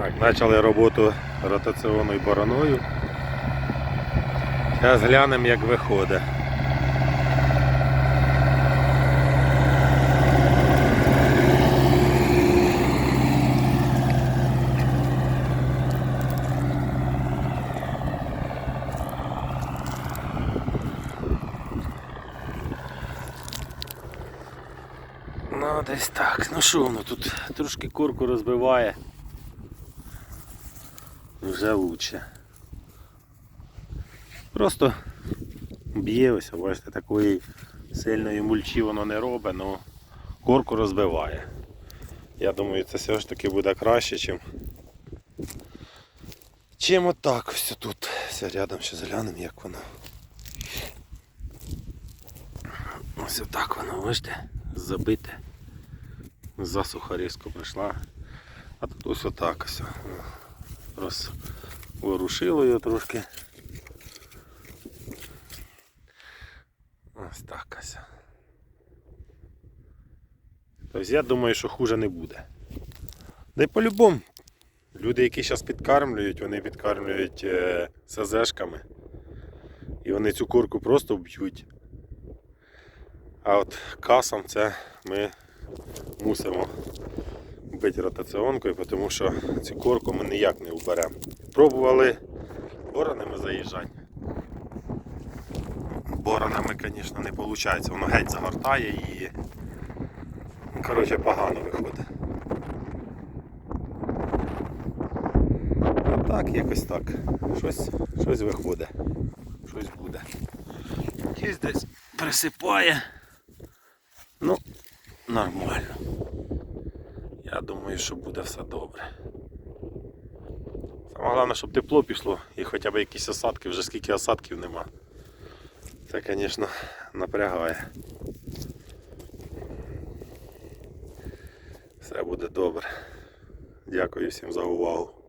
Так, почали роботу ротаціонною бороною. Зараз глянемо, як виходить. Ну, десь так. Ну що воно тут трошки курку розбиває. Вже лучше. Просто б'є ось, бачите, такої сильної мульчі воно не робить, але корку розбиває. Я думаю, це все ж таки буде краще, чим. Чим отак ось тут. Все рядом ще заглянемо, як воно. Ось отак воно, бачите, забите. Засуха різко прийшла. А тут ось отак ось. Розворушило його трошки. Ось так ось. Тобто я думаю, що хуже не буде. Да й по-любому. Люди, які зараз підкармлюють, вони підкармлюють е, СЗшками. І вони цю курку просто вб'ють. А от касам це ми мусимо бити ротаціонкою, тому що цю корку ми ніяк не уберемо. Пробували боронами заїжджати. Боронами, звісно, не виходить, воно геть загортає і коротше погано виходить. А так, якось так. Щось, щось виходить. Щось буде. Десь десь присипає. Ну, нормально. Я думаю, що буде все добре. Саме головне, щоб тепло пішло і хоча б якісь осадки, вже скільки осадків нема. Це, звісно, напрягає. Все буде добре. Дякую всім за увагу.